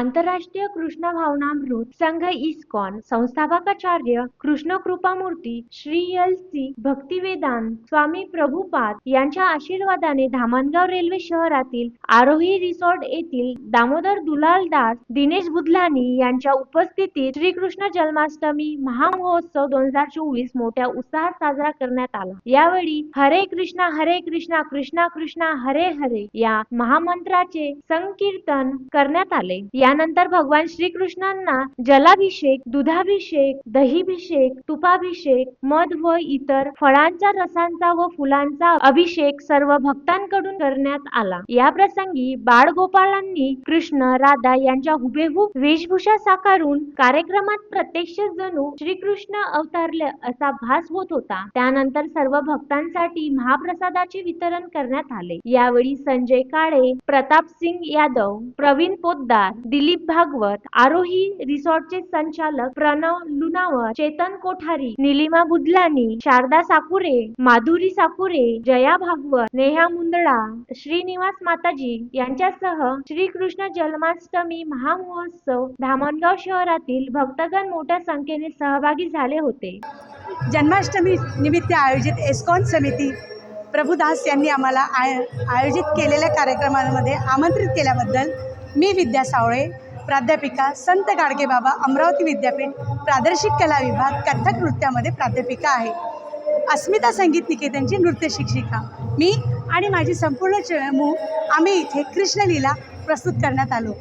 आंतरराष्ट्रीय कृष्ण भावनामृत संघ इस्कॉन संस्थापकाचार्य कृष्ण कृपामूर्ती श्री एल सी भक्तिवेदांत स्वामी प्रभुपाद यांच्या आशीर्वादाने धामणगाव रेल्वे शहरातील आरोही रिसॉर्ट येथील दामोदर दुलाल दास दिनेश बुधलानी यांच्या उपस्थितीत श्रीकृष्ण जन्माष्टमी महामहोत्सव दोन हजार चोवीस मोठ्या उत्साहात साजरा करण्यात आला. यावेळी हरे कृष्णा हरे कृष्णा कृष्णा कृष्णा हरे हरे या महामंत्राचे संकीर्तन करण्यात आले. त्यानंतर भगवान श्रीकृष्णांना जलाभिषेक दुधाभिषेक दहीभिषेक तुपाभिषेक मध व इतर फळांचा रसांचा व फुलांचा अभिषेक सर्व भक्तांकडून करण्यात आला. या प्रसंगी बाळगोपाळांनी कृष्ण राधा यांच्या हुबेहूब वेशभूषा साकारून कार्यक्रमात प्रत्यक्ष जणू श्रीकृष्ण अवतारले असा भास होत होता. त्यानंतर सर्व भक्तांसाठी महाप्रसादाचे वितरण करण्यात आले. यावेळी संजय काळे प्रताप सिंग यादव प्रवीण पोद्दार दिलीप भागवत आरोही रिसॉर्टचे संचालक प्रणव लुनावर चेतन कोठारी निलिमा बुदलानी शारदा साकुरे माधुरी साकुरे जया भागवत नेहा मुंदडा श्रीनिवास माताजी यांच्यासह श्रीकृष्ण जन्माष्टमी महामहोत्सव धामणगाव शहरातील भक्तगण मोठ्या संख्येने सहभागी झाले होते. जन्माष्टमी निमित्त आयोजित एस्कॉन समिती प्रभुदास यांनी आम्हाला आय आयोजित केलेल्या कार्यक्रमामध्ये आमंत्रित केल्याबद्दल मी विद्या सावळे प्राध्यापिका संत गाडगेबाबा अमरावती विद्यापीठ प्रादेशिक कला विभाग कथ्थक नृत्यामध्ये प्राध्यापिका आहे. अस्मिता संगीत निकेतनची नृत्य शिक्षिका. मी आणि माझी संपूर्ण चमू आम्ही इथे कृष्णलीला प्रस्तुत करण्यात आलो.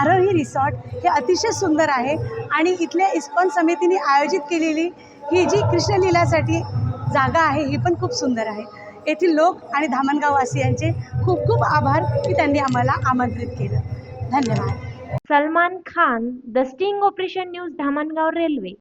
आरोही रिसॉर्ट हे अतिशय सुंदर आहे आणि इथल्या इस्कॉन समितीने आयोजित केलेली ही जी कृष्णलीलासाठी जागा आहे ही पण खूप सुंदर आहे. येथील लोक आणि धामणगाववासियांचे खूप खूप आभार की त्यांनी आम्हाला आमंत्रित केलं. धन्यवाद. Salman Khan the sting operation news Dhamangaon railway.